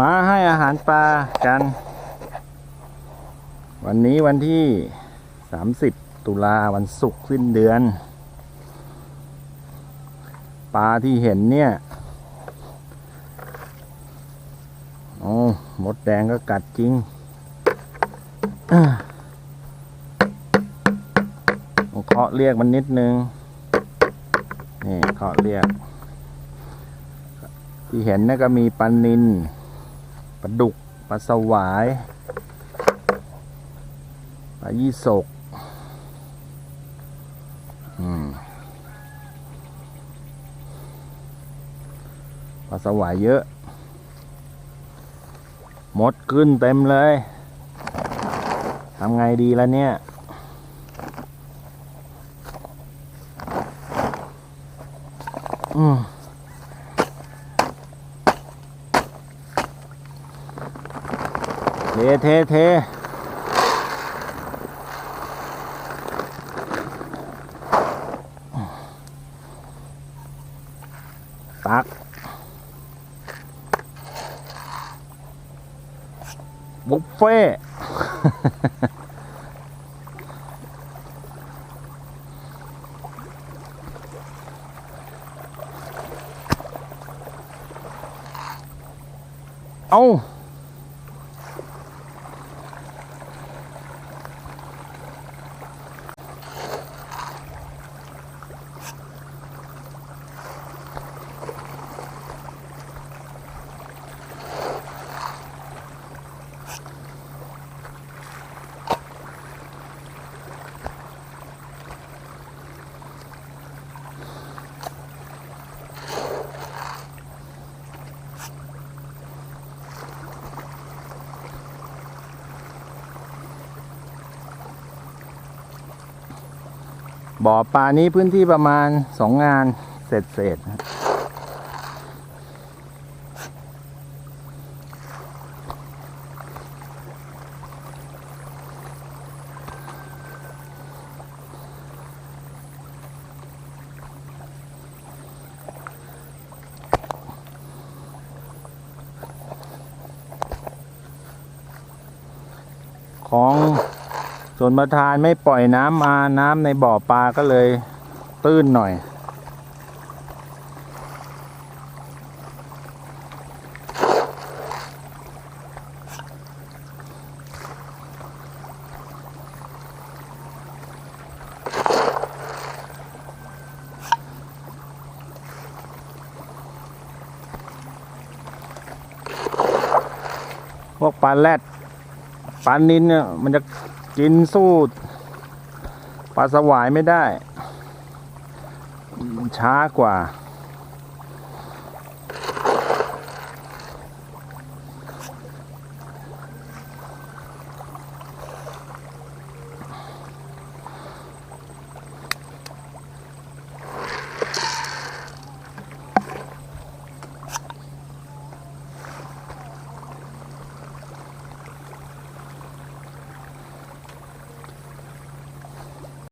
มาให้อาหารปลากัน วันนี้วันที่ 30 ตุลาวันศุกร์สิ้นเดือน ปลาที่เห็นเนี่ยโอ้มดแดงก็กัดจริงเคาะเรียกมันนิดนึง นี่เคาะเรียก ที่เห็นนี่ก็มีปลานิน ลาดุกปลาสวายปลายี่สกปลาสวายเยอะ มดขึ้นเต็มเลยทำไงดีแล้วเนี่ยอืม เทเทเทตักบุฟเฟ่ต์ บ่อปลานี้พื้นที่ประมาณสองงานเสร็จเสร็จของ ส่วนประธานไม่ปล่อยน้ำมาน้ำในบ่อปลาก็เลยตื้นหน่อย พวกปลาแรดปลานินเนี่ยมันจะ กินสู้ปลาสวายไม่ได้ ช้ากว่า